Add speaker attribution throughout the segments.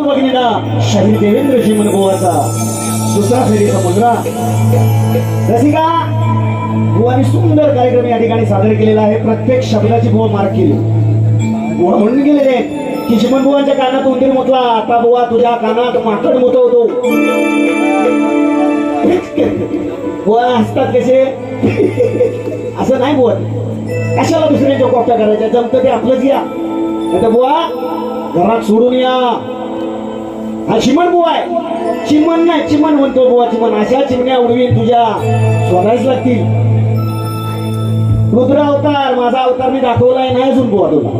Speaker 1: भक्त भगिनीला शहीर देवेंद्र शिमनबुवाचा दुसरा फेरीचा मुजरा रसिका बुवानी सुंदर कार्यक्रम या ठिकाणी सादर केलेला आहे. प्रत्येक शब्दाची बुवा मार्क केली. बुवा म्हणून गेलेले की चिमण बुवांच्या कानात उंदीर मुतला आता बुवा तुझ्या कानात माकड मुतवतो. बुवा हसतात कसे? असं नाही बुवा. कशाला दुसऱ्यांच्या कॉप्या करायच्या? जमतं ते आपलंच या. तर बुवा घरात सोडून या. हा चिमण बुवा आहे. चिमण नाही चिमण म्हणतो बुवा चिमण. अशा चिमण्या उडवीन तुझ्या शोधायच लागतील. रुद्र अवतार माझा अवतार मी दाखवलाय नाही अजून बुवा तुला.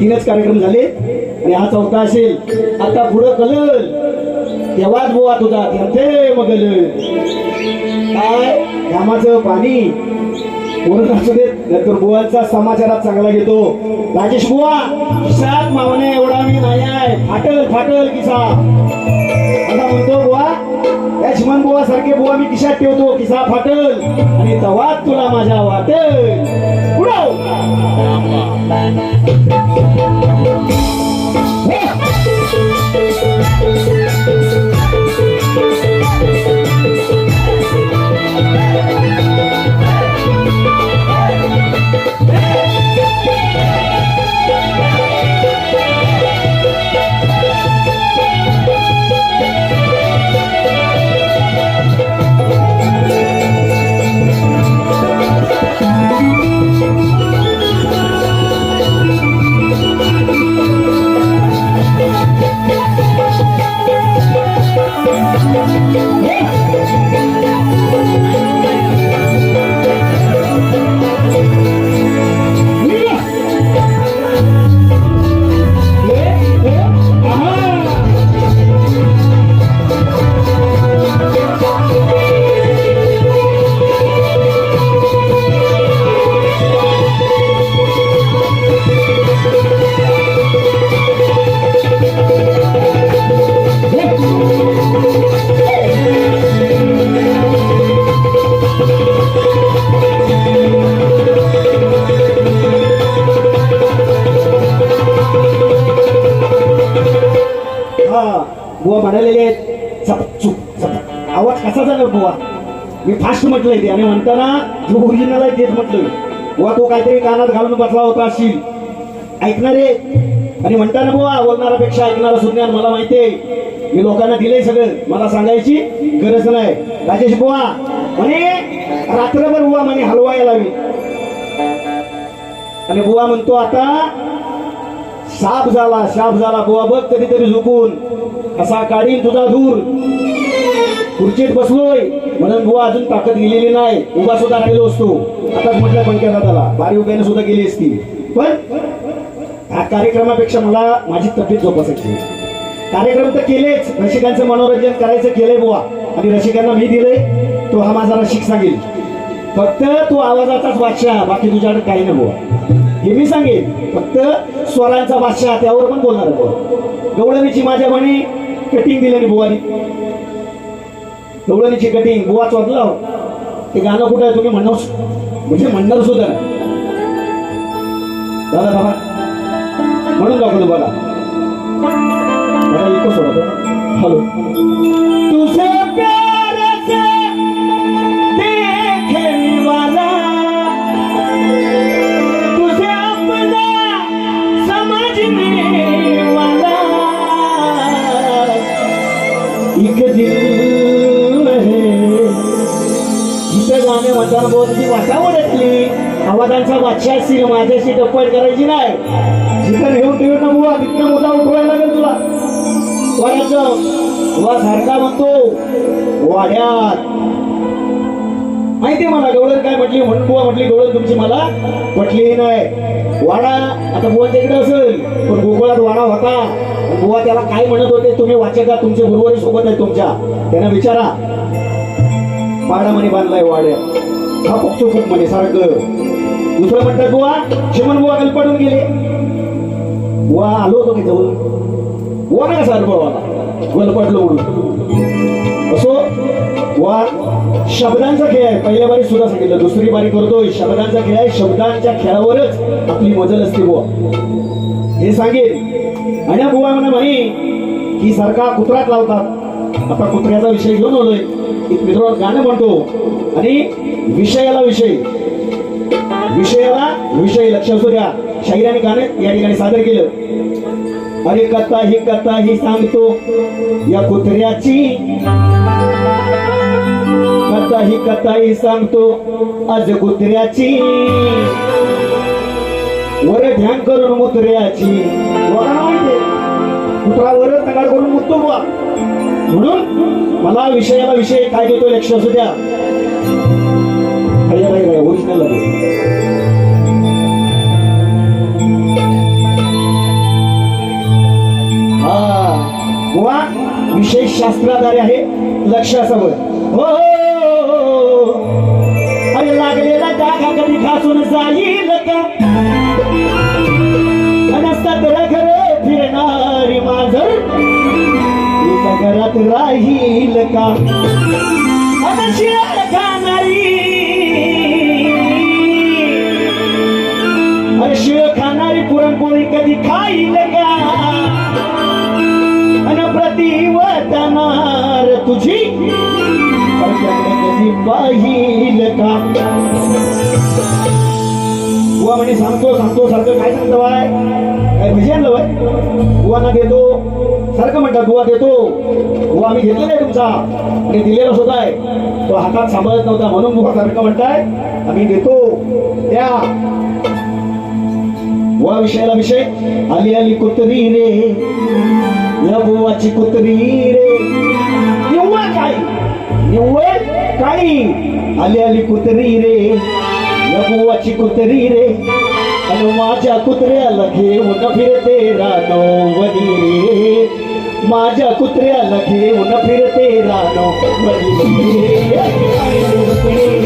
Speaker 1: तीनच कार्यक्रम झाले आणि हा चौथा असेल. आता पुढं कलल. तेव्हाच बुवा तुझा ते मगल. काय? घामाचं पाणी. वरून असू देत नंतर बुवांचा समाचारात चांगला घेतो. राजेश बुवा सात मावने एवढा मी नाही आहे. फाटल फाटल किसा. आता म्हणतो बुवा त्या शिमन बुवा सारखे बुवा मी किशात ठेवतो. किसा फाटल. आणि तवात तुला माझ्या वाटल. उडव! म्हटलंय ते. आणि म्हणताना जो ओरिजिनल आहे तेच म्हटलं बुवा तो काहीतरी कानात घालून बसला होता असेल ऐकणारे आणि म्हणताना बुवा बोलणाऱ्यापेक्षा ऐकणारा सुज्ञान मला माहितीये मी लोकांना दिलंय सगळं. मला सांगायची गरज नाही. राजेश बुवा म्हणे रात्रभर बुवा म्हणे हलवायला लावी आणि बुवा म्हणतो आता साप झाला साप झाला. बुवा बघ कधीतरी झुकून असा काढीन तुझा दूर खुर्चीत बसलोय. म्हणून बुवा अजून ताकद गेलेली नाही. उभा सुद्धा राहिलो असतो. आताच म्हटलं पंक्या दादाला बारी उभ्याने सुद्धा गेली असती. पण ह्या कार्यक्रमापेक्षा मला माझी तब्येत जोपासायची कार्यक्रम तर केलेच. रसिकांचं मनोरंजन करायचं केलंय बुवा. आणि रसिकांना मी दिलंय. तो हा माझा रसिक सांगेल. फक्त तो आवाजाचाच बादशाह. बाकी तुझ्याकडे काही नाही बुवा. हे मी सांगेन फक्त स्वरांचा बादशाह त्यावर पण बोलणार बुवा. गवळणीची माझ्या म्हणे कटिंग दिलेली बुवानी. गवळणीची कटिंग बुवा चोदला हो. ते गाणं कुठं आहे तुम्ही म्हणणार म्हणजे म्हणणार सुद्धा दादा बाबा म्हणून दाखवतो बघा बघा इको सोडा. हॅलो. पदांचा बादशाह असतील माझ्याशी टप्पट करायची नाही. जिथं घेऊन ठेवून ना बुवा तिथं मोठा उठवायला लागेल तुला. कोणाचं? वा सारखा म्हणतो वाड्यात. माहिती मला गवळण काय म्हटली? म्हणून बुवा म्हटली गवळण तुमची मला पटली नाही. वाडा आता बुवाच्या इकडे असेल पण गोकुळात वाडा होता. बुवा त्याला काय म्हणत होते तुम्ही वाचका तुमचे गुरुवारी सोबत आहे तुमच्या. त्यांना विचारा. पाडामणी बांधलाय वाड्यात हा पक्षोपट म्हणे सारखं. दुसरं म्हणतात बुवा चिमन बुवा खाली पडून गेले. बुवा आलो होतो की जवळ बुवा नाही कसा अनुभव आला गल पडलो म्हणून. असो वा शब्दांचा खेळ आहे. पहिल्या बारी सुद्धा सांगितलं. दुसरी बारी करतोय. शब्दांचा खेळ आहे. शब्दांच्या खेळावरच आपली मजल असते बुवा. हे सांगेल. आणि बुवा म्हणा म्हणे की सारखा कुत्रात लावतात. आता कुत्र्याचा विषय घेऊन आलोय. एक मित्रावर गाणं म्हणतो. आणि विषयाला विषय. विषयाला विषय लक्ष असू द्या शाहिराने गाणं या ठिकाणी सादर केलं. अरे कथा ही कथा ही सांगतो या कुत्र्याची. कथा ही कथा ही सांगतो आज कुत्र्याची. वर ध्यान करून मुत्र्याची. कुत्रा वर तगाड करून मुततो बुवा. म्हणून मला विषयाला विषय काय देतो लक्ष असू द्या. ओरिजिनल हा विशेष शास्त्राधारे आहे लक्ष असावं हो, हो, हो, हो अरे लागलेला जागा कधी घासून जाईल का? नसतात घर फिरणारी माझर एका घरात राहील का? आता खाणारी कधी खाईल का अन प्रतिवतनार तुझी। परक्याकडे कधी पाहिल का बुवा म्हणे सांगतो सांगतो सारखं काय सांगतो बाय? काय भजन लवय बुवाना देतो. सारखं म्हणतात बुवा देतो. बुवा आम्ही घेतलेला आहे तुमचा. आणि दिलेला सुद्धा आहे. तो हातात सांभाळत नव्हता म्हणून बुवा सारखं म्हणताय. आम्ही देतो. त्या वा विषयाला विषय. आली आली कुत्री रे. या बुवाची कुत्री रे. निव्वळ काय? निव्वळ काही? आली आली कुत्री रे. या बुवाची कुत्री रे. आणि माझ्या कुत्र्याला घेऊन फिरते रानवणी रे. माझ्या कुत्र्याला घेऊन फिरते रानवणी रे.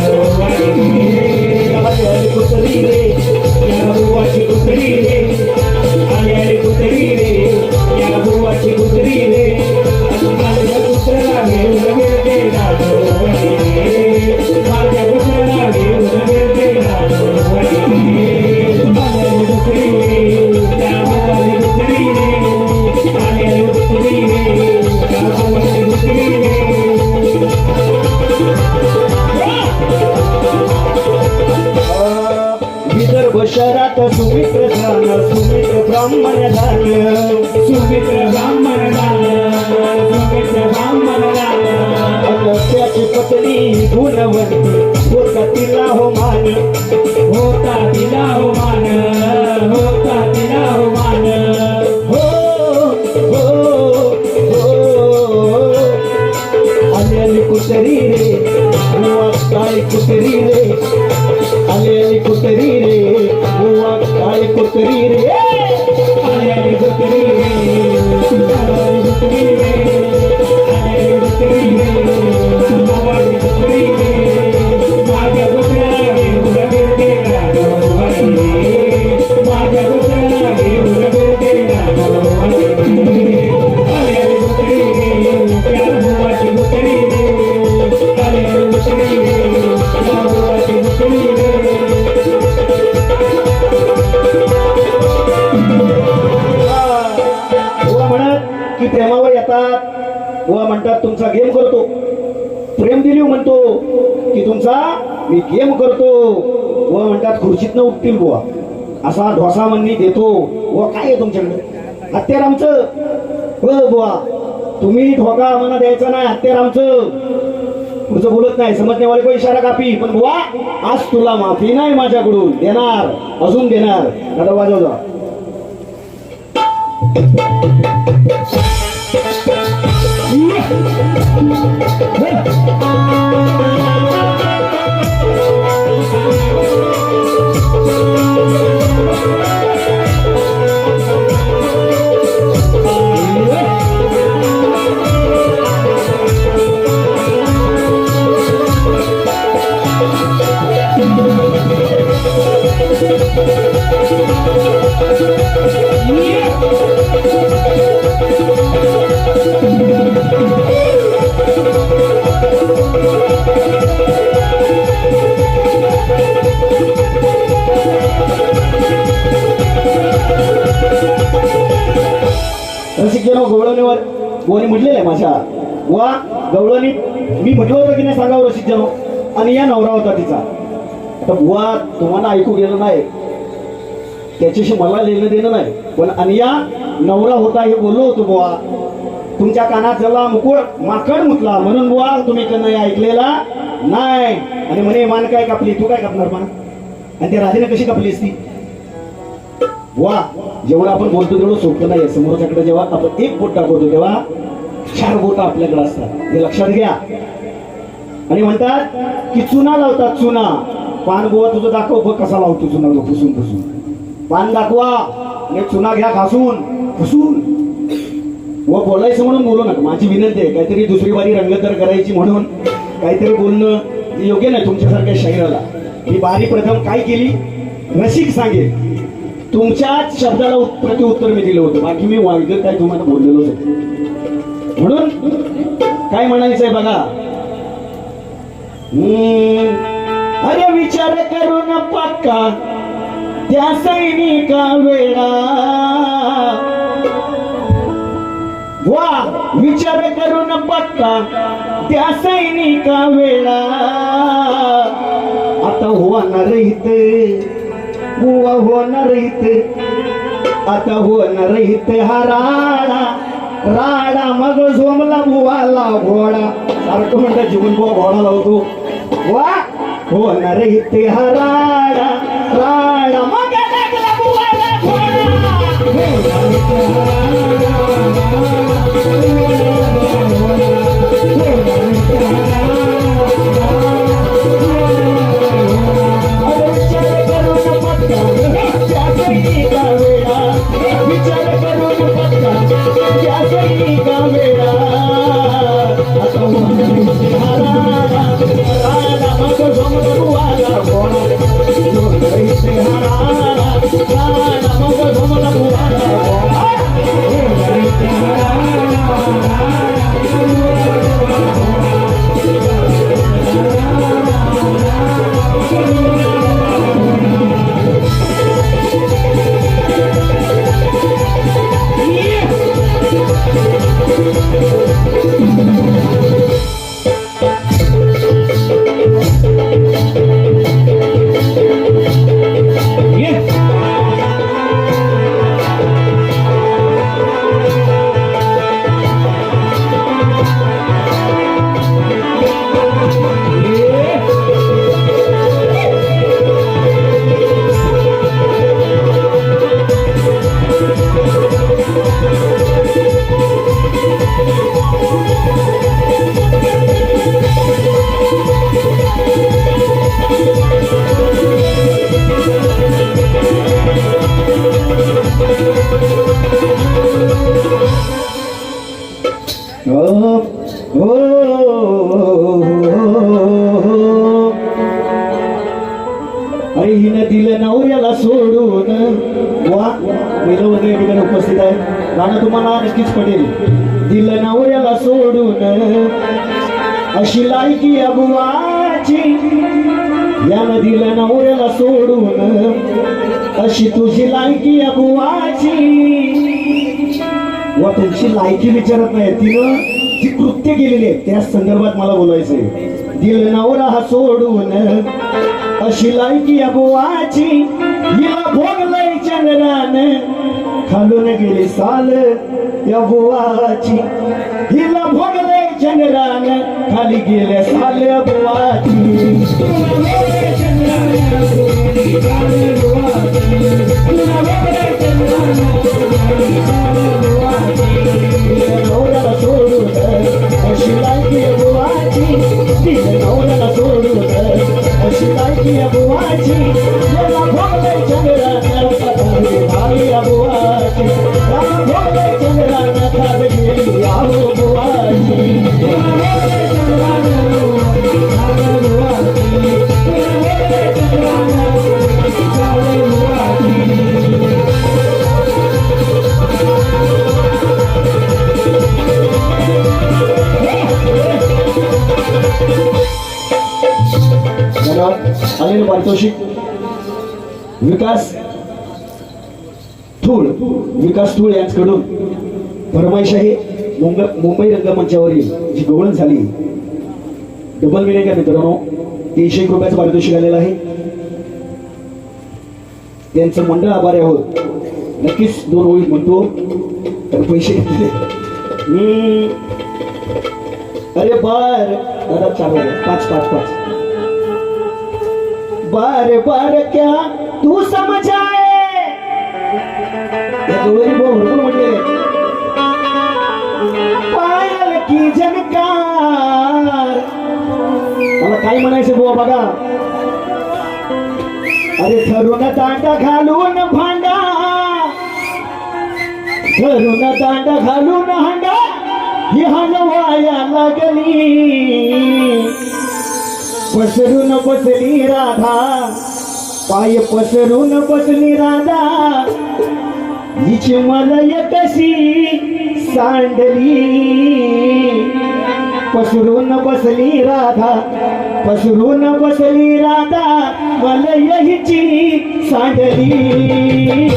Speaker 1: घोसा ढोसा म्हणणी देतो. व काय आहे तुमच्याकडे? हत्यार आमचं हो बुवा. तुम्ही ठोका आम्हाला द्यायचा नाही हत्यार आमचं पुढचं बोलत नाही. समजण्यावाले को इशारा कापी. पण बुवा आज तुला माफी नाही माझ्याकडून. देणार. अजून देणार. दादा वाजव जा.
Speaker 2: रसिकेनो
Speaker 1: गवळणीवर. गोणी म्हटलेलं आहे माझ्या. वा गवळणी. मी म्हटलं होतं की नाही सांगावं रसिकजनो. आणि या नवरा होता तिचा. तर बुवा तुम्हाला ऐकू गेलो नाही. त्याच्याशी मला लेणं देणं नाही. पण अनिया नवरा होता हे बोललो होतो बुवा. तुमच्या कानात झाला मुकुळ माकड मुतला. म्हणून बुवा तुम्ही का नाही ऐकलेला. नाही. आणि म्हणे मान काय कापली? तू काय कापणार मान आणि त्या राधेने कशी कापली असती? वा जेवढं आपण बोलतो तेवढं सोपं नाही समोरच्याकडे जेव्हा आपण एक बोट टाकवतो तेव्हा चार बोट आपल्याकडे असतात. हे लक्षात घ्या. आणि म्हणतात की चुना लावतात चुना. पान गोवा तुझं दाखव. बघ कसा लावतो चुना तो पुसून पुसून. पान दाखवा. आणि चुना घ्या घासून. पुसून व बोलायचं म्हणून बोलू नका. माझी विनंती आहे काहीतरी दुसरी बारी रंगतर करायची म्हणून काहीतरी बोलणं योग्य नाही तुमच्यासारख्या शरीराला. मी बारी प्रथम काय केली? रसिक सांगेल. तुमच्याच शब्दाला उत- उत्तर मी दिलं होतं. बाकी मी वाईट काय तुम्हाला बोललेलोच होतो म्हणून काय म्हणायचंय बघा? हम्म, अरे विचार करून पक्का त्या सैनिका वेळा. वा विचार करून पत्ता त्या सैनिका वेळा. आता होणार इथे. बुवा होणार इथे. आता होणार इथे हा राडा. राडा मग झोमला बुवाला घोडा. सारखं म्हणतात जीवन बुवा घोडा लावतो. वा होणार इथे हा राडा. राडा अशी लायकी अबुवाची या दिलं नवऱ्याला सोडून अशी तुझी लायकी अबुवाची व तुमची लायकी विचारत नाही तिनं जी कृत्य केलेली आहे त्या संदर्भात मला बोलायचंय. दिल नवरा हा सोडून अशी लायकी अबुवाची हिला भोगलय चंद्रान खालून गेली साल या बुवाची हिला भोग चंद्रान खाली गेले साल बुवाची. नवऱ्याला सोडून अशी विकास थूळ विकास थूळ यांच्याकडून फरमाईशाही मुंबई मुंबई रंगमंचावरील जी गवळण झाली डबल मिळेल का मित्रांनो तीनशे एक रुपयाचं पारितोषिक आलेलं आहे. त्यांचं मंडळ आभारी आहोत. नक्कीच दोन ओळी म्हणतो तर पैसे घेतले. हम्म. अरे बार दादा चार पाच पाच पाच. बार बार क्या तू समजाए या जोडीने बोल भरपूर म्हटलेले पायल की जनकार मला काय म्हणायचं बुवा बघा अरे ठरून दांडा घालून भांडा। ठरून दांडा घालून हांडा। ही हलवाया लागली। पसरून बसली राधा। पाय पसरून बसली राधा. हिची मलय कशी सांडली. पसरून बसली राधा पसरून बसली राधा मलय हिची सांडली.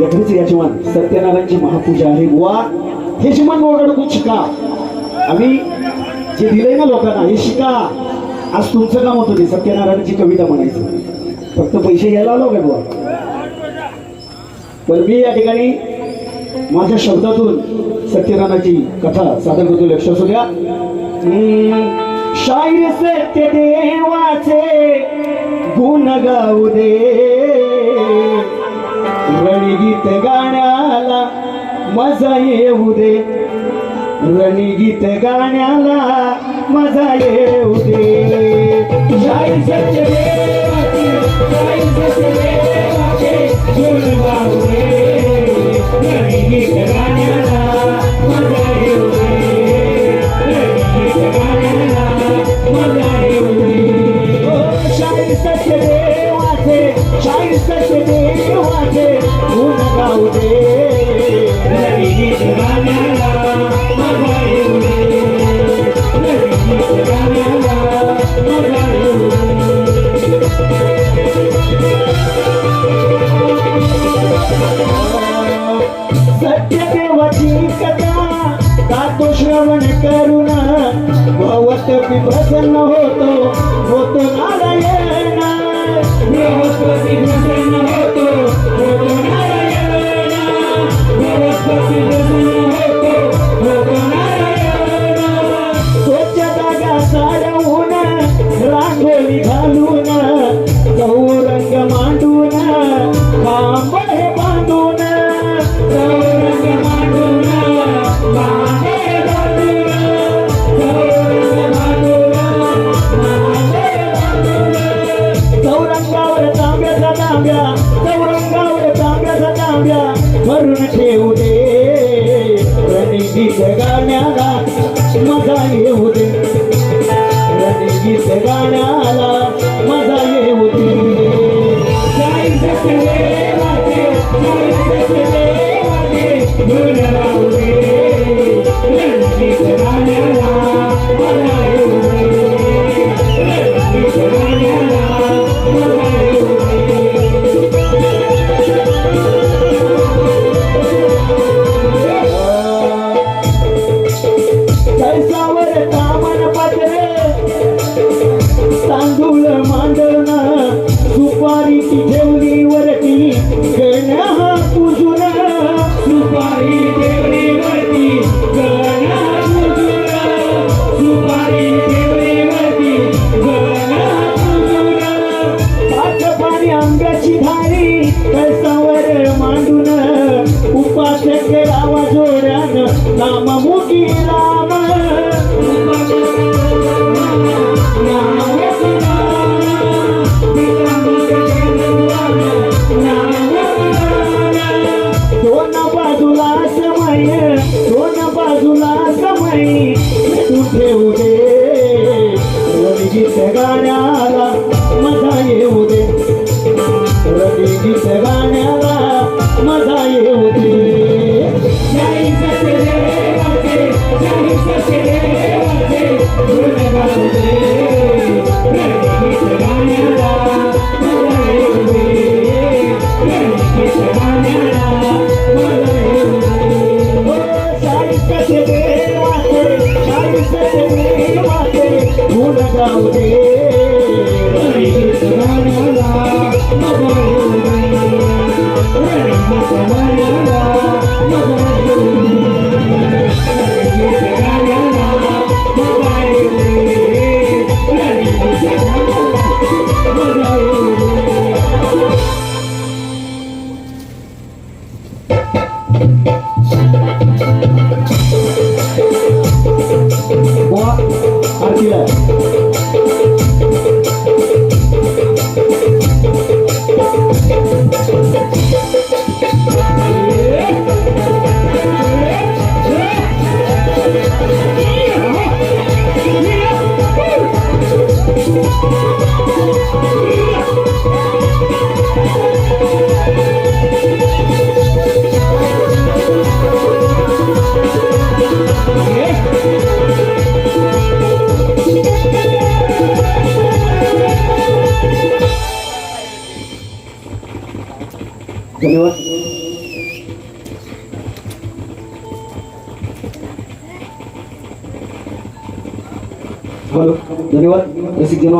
Speaker 1: यात्रेचे यजमान सत्यनारायणची महापूजा आहे. बुवा हे यजमान ओरडून शिका. आम्ही जे दिलंय ना लोकांना हे शिका. आज तुमचं काम होतं ते सत्यनारायणची कविता म्हणायचं. फक्त पैसे घ्यायला आलो काय बुवा? पण मी या ठिकाणी माझ्या शब्दातून सत्यनारायणाची कथा सादर करतो. लक्ष असू द्या. हम्म, शाहीर सत्य देवाचे गुण गाऊ दे. रणगीत गाण्याला मजा येऊ दे रणगीत गाण्याला मजा येऊ दे
Speaker 2: जय सत्यदेवाचे, जय सत्यदेवाचे, गुण रणगीत गाण्याला मजा येऊ दे. रणगीत गाण्याला मजा येऊ दे.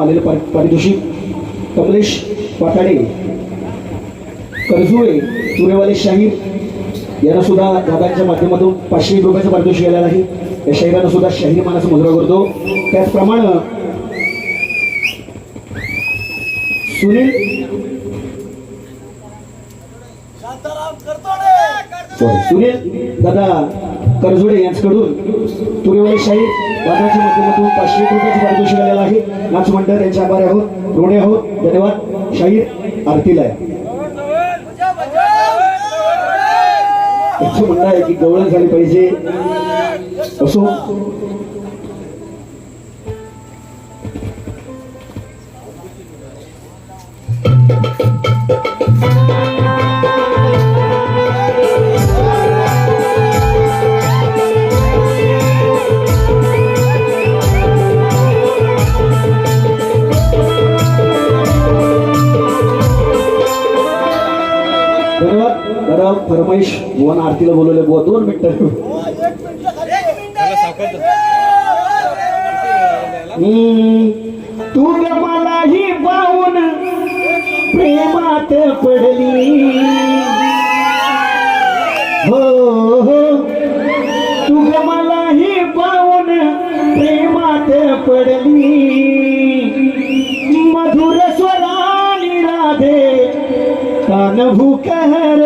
Speaker 1: आलेले पारितोषिक कमलेश पाटाडे कर्जुळे चुरेवाले शाहीर यांना सुद्धा दादांच्या माध्यमातून पाचशे रुपयाचं पारितोषिक आलेलं आहे या शाहिरांना सुद्धा शाहीर मानाचा मुजरा करतो त्याचप्रमाणे सुनील सुनील दादा करजुडे यांच्याकडून तुरेवाले शाहीर दादाच्या माध्यमातून पाचशे रुपयाचं पारितोषिक आलेलं आहे. नाच मंडळ यांचे आभारी आहोत. ऋणी आहोत. धन्यवाद. शाहीर आरतीला आहे म्हणणं आहे की गवळण झाली पाहिजे. असो. धन्यवाद दादा परमेश भुवन आरतीला बोलवले बुवा दोन मिनिटं. तू ग मलाही पाहून प्रेमात पडली. हो हो. तू ग मलाही पाहून प्रेमात पडली. मधुर स्वराणी राधे कान भूकर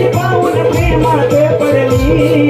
Speaker 1: हो हो,